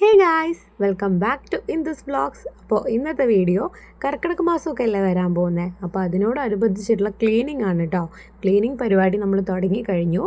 Hey guys welcome back to in this vlogs അപ്പോൾ ഇന്നത്തെ video കർക്കിടക മാസമൊക്കെ അല്ലേ വരാൻ പോകുന്നത് അപ്പോൾ അതിനോടനുബന്ധിച്ചിട്ടുള്ള ക്ലീനിങ് ആണ് കേട്ടോ ക്ലീനിങ് പരിപാടി നമ്മൾ തുടങ്ങി കഴിഞ്ഞു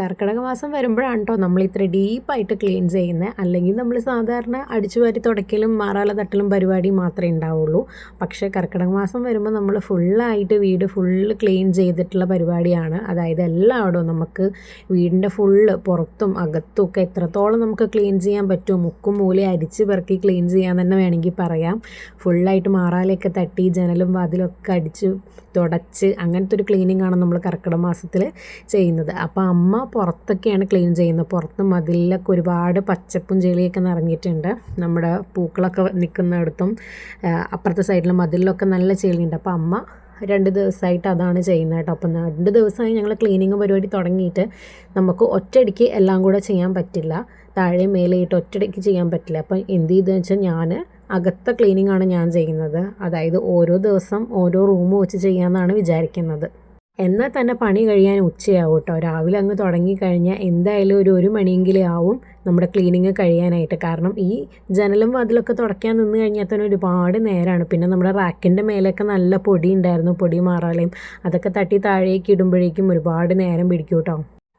കർക്കിടക മാസം വരുമ്പോഴാണ് കേട്ടോ നമ്മൾ ഇത്ര ഡീപ്പായിട്ട് ക്ലീൻ ചെയ്യുന്നത് അല്ലെങ്കിൽ നമ്മൾ സാധാരണ അടിച്ചു വാരി തുടയ്ക്കലും മാറാല തട്ടലും പരിപാടി മാത്രമേ ഉണ്ടാവുള്ളൂ. പക്ഷേ കർക്കിടക മാസം വരുമ്പോൾ നമ്മൾ ഫുള്ളായിട്ട് വീട് ഫുള്ള് ക്ലീൻ ചെയ്തിട്ടുള്ള പരിപാടിയാണ്. അതായത് എല്ലായിടവും നമുക്ക് വീടിന്റെ ഫുള്ള് പുറത്തും അകത്തും ഒക്കെ എത്രത്തോളം നമുക്ക് ക്ലീൻ ചെയ്യാൻ പറ്റും മുക്കും മൂലയും അരിച്ച് പെറുക്കി ക്ലീൻ ചെയ്യാൻ തന്നെ വേണമെങ്കിൽ പറയാം. ഫുള്ളായിട്ട് മാറാലയൊക്കെ തട്ടി ജനലും വാതിലൊക്കെ അടിച്ച് തുടച്ച് അങ്ങനത്തെ ഒരു ക്ലീനിങ് ആണ് നമ്മൾ കർക്കിടക മാസത്തിൽ ചെയ്യുന്നത്. അപ്പോൾ അമ്മ പുറത്തൊക്കെയാണ് ക്ലീൻ ചെയ്യുന്നത്. പുറത്ത് മതിലൊക്കെ ഒരുപാട് പച്ചപ്പും ചെളിയൊക്കെ നിറഞ്ഞിട്ടുണ്ട്. നമ്മുടെ പൂക്കളൊക്കെ നിൽക്കുന്നിടത്തും അപ്പുറത്തെ സൈഡിലെ മതിലിലൊക്കെ നല്ല ചെളിയുണ്ട്. അപ്പോൾ അമ്മ രണ്ട് ദിവസമായിട്ട് അതാണ് ചെയ്യുന്നത് കേട്ടോ. അപ്പം രണ്ട് ദിവസമായി ഞങ്ങൾ ക്ലീനിങ് പരിപാടി തുടങ്ങിയിട്ട് നമുക്ക് ഒറ്റയടിക്ക് എല്ലാം കൂടെ ചെയ്യാൻ പറ്റില്ല. താഴെ മേലെയിട്ട് ഒറ്റയടിക്ക് ചെയ്യാൻ പറ്റില്ല. അപ്പം എന്ത് ചെയ്തെന്ന് വെച്ചാൽ ഞാൻ അകത്ത ക്ലീനിങ് ആണ് ഞാൻ ചെയ്യുന്നത്. അതായത് ഓരോ ദിവസം ഓരോ റൂം വെച്ച് ചെയ്യാമെന്നാണ് വിചാരിക്കുന്നത്. എന്നാൽ തന്നെ പണി കഴിയാൻ ഉച്ചയാവും കേട്ടോ. രാവിലെ അങ്ങ് തുടങ്ങിക്കഴിഞ്ഞാൽ എന്തായാലും ഒരു ഒരു മണിയെങ്കിലും ആവും നമ്മുടെ ക്ലീനിങ് കഴിയാനായിട്ട്. കാരണം ഈ ജനലും വാതിലൊക്കെ തുടയ്ക്കാൻ നിന്ന് കഴിഞ്ഞാൽ തന്നെ ഒരുപാട് നേരമാണ് പിന്നെ നമ്മുടെ റാക്കിന്റെ മേലൊക്കെ നല്ല പൊടി ഉണ്ടായിരുന്നു പൊടി മാറാലേയും അതൊക്കെ തട്ടി താഴേക്ക് ഇടുമ്പോഴേക്കും ഒരുപാട് നേരം പിടിക്കും കേട്ടോ.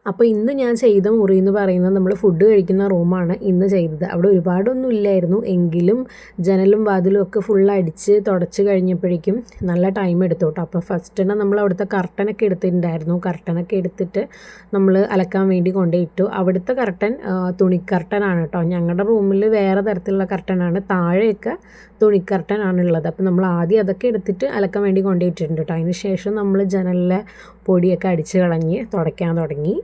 അപ്പോൾ ഇന്ന് ഞാൻ ചെയ്ത മുറി എന്ന് പറയുന്നത് നമ്മൾ ഫുഡ് കഴിക്കുന്ന റൂമാണ് ഇന്ന് ചെയ്തത്. അവിടെ ഒരുപാടൊന്നും ഇല്ലായിരുന്നു. എങ്കിലും ജനലും വാതിലും ഒക്കെ ഫുൾ അടിച്ച് തുടച്ച് കഴിഞ്ഞപ്പോഴേക്കും നല്ല ടൈം എടുത്തു കേട്ടോ. അപ്പോൾ ഫസ്റ്റ് തന്നെ നമ്മൾ അവിടുത്തെ കർട്ടനൊക്കെ എടുത്തിട്ടുണ്ടായിരുന്നു. കർട്ടനൊക്കെ എടുത്തിട്ട് നമ്മൾ അലക്കാൻ വേണ്ടി കൊണ്ടുപോയിട്ടു. അവിടുത്തെ കർട്ടൻ തുണിക്കർട്ടനാണ് കേട്ടോ. ഞങ്ങളുടെ റൂമിൽ വേറെ തരത്തിലുള്ള കർട്ടനാണ് താഴെയൊക്കെ തുണിക്കർട്ടനാണ് ഉള്ളത്. അപ്പോൾ നമ്മൾ ആദ്യം അതൊക്കെ എടുത്തിട്ട് അലക്കാൻ വേണ്ടി കൊണ്ടുപോയിട്ടുണ്ട് കേട്ടോ. അതിന് ശേഷം നമ്മൾ ജനലിലെ പൊടിയൊക്കെ അടിച്ച് കളഞ്ഞ് തുടയ്ക്കാൻ തുടങ്ങി.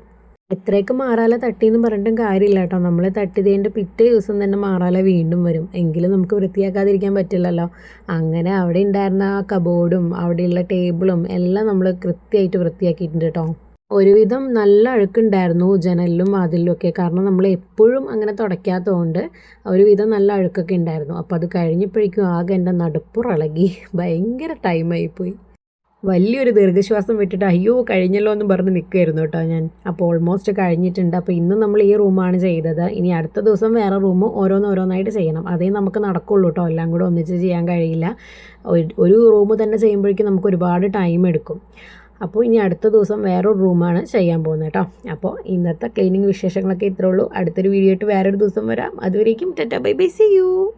എത്രയൊക്കെ മാറാല തട്ടിയെന്ന് പറഞ്ഞിട്ടും കാര്യമില്ല കേട്ടോ. നമ്മൾ തട്ടിയതിന്റെ പിറ്റേ ദിവസം തന്നെ മാറാല വീണ്ടും വരും. എങ്കിലും നമുക്ക് വൃത്തിയാക്കാതിരിക്കാൻ പറ്റില്ലല്ലോ. അങ്ങനെ അവിടെ ഉണ്ടായിരുന്ന ആ കബോർഡും അവിടെയുള്ള ടേബിളും എല്ലാം നമ്മൾ കൃത്യമായിട്ട് വൃത്തിയാക്കിയിട്ടുണ്ട് കേട്ടോ. ഒരുവിധം നല്ല അഴുക്കുണ്ടായിരുന്നു ജനലിലും അതിലും ഒക്കെ. കാരണം നമ്മൾ എപ്പോഴും അങ്ങനെ തുടയ്ക്കാത്തതുകൊണ്ട് ഒരുവിധം നല്ല അഴുക്കൊക്കെ ഉണ്ടായിരുന്നു. അപ്പോൾ അത് കഴിഞ്ഞപ്പോഴേക്കും ആകെ എന്റെ നടുപ്പുറളകി. ഭയങ്കര ടൈമായിപ്പോയി വലിയൊരു ദീർഘശ്വാസം വിട്ടിട്ട് അയ്യോ കഴിഞ്ഞല്ലോ എന്ന് പറഞ്ഞ് നിൽക്കുമായിരുന്നു കേട്ടോ ഞാൻ. അപ്പോൾ ഓൾമോസ്റ്റ് കഴിഞ്ഞിട്ടുണ്ട്. അപ്പോൾ ഇന്ന് നമ്മൾ ഈ റൂമാണ് ചെയ്തത്. ഇനി അടുത്ത ദിവസം വേറെ റൂം ഓരോന്നോരോന്നായിട്ട് ചെയ്യണം. അതേ നമുക്ക് നടക്കുള്ളൂ കേട്ടോ. എല്ലാം കൂടെ ഒന്നിച്ച് ചെയ്യാൻ കഴിയില്ല. ഒരു റൂം തന്നെ ചെയ്യുമ്പോഴേക്കും നമുക്ക് ഒരുപാട് ടൈം എടുക്കും. അപ്പോൾ ഇനി അടുത്ത ദിവസം വേറൊരു റൂമാണ് ചെയ്യാൻ പോകുന്നത് കേട്ടോ. അപ്പോൾ ഇന്നത്തെ ക്ലീനിങ് വിശേഷങ്ങളൊക്കെ ഇത്രേ ഉള്ളൂ. അടുത്തൊരു വീഡിയോ ആയിട്ട് വേറൊരു ദിവസം വരാം. അതുവരേക്കും tata bye bye see you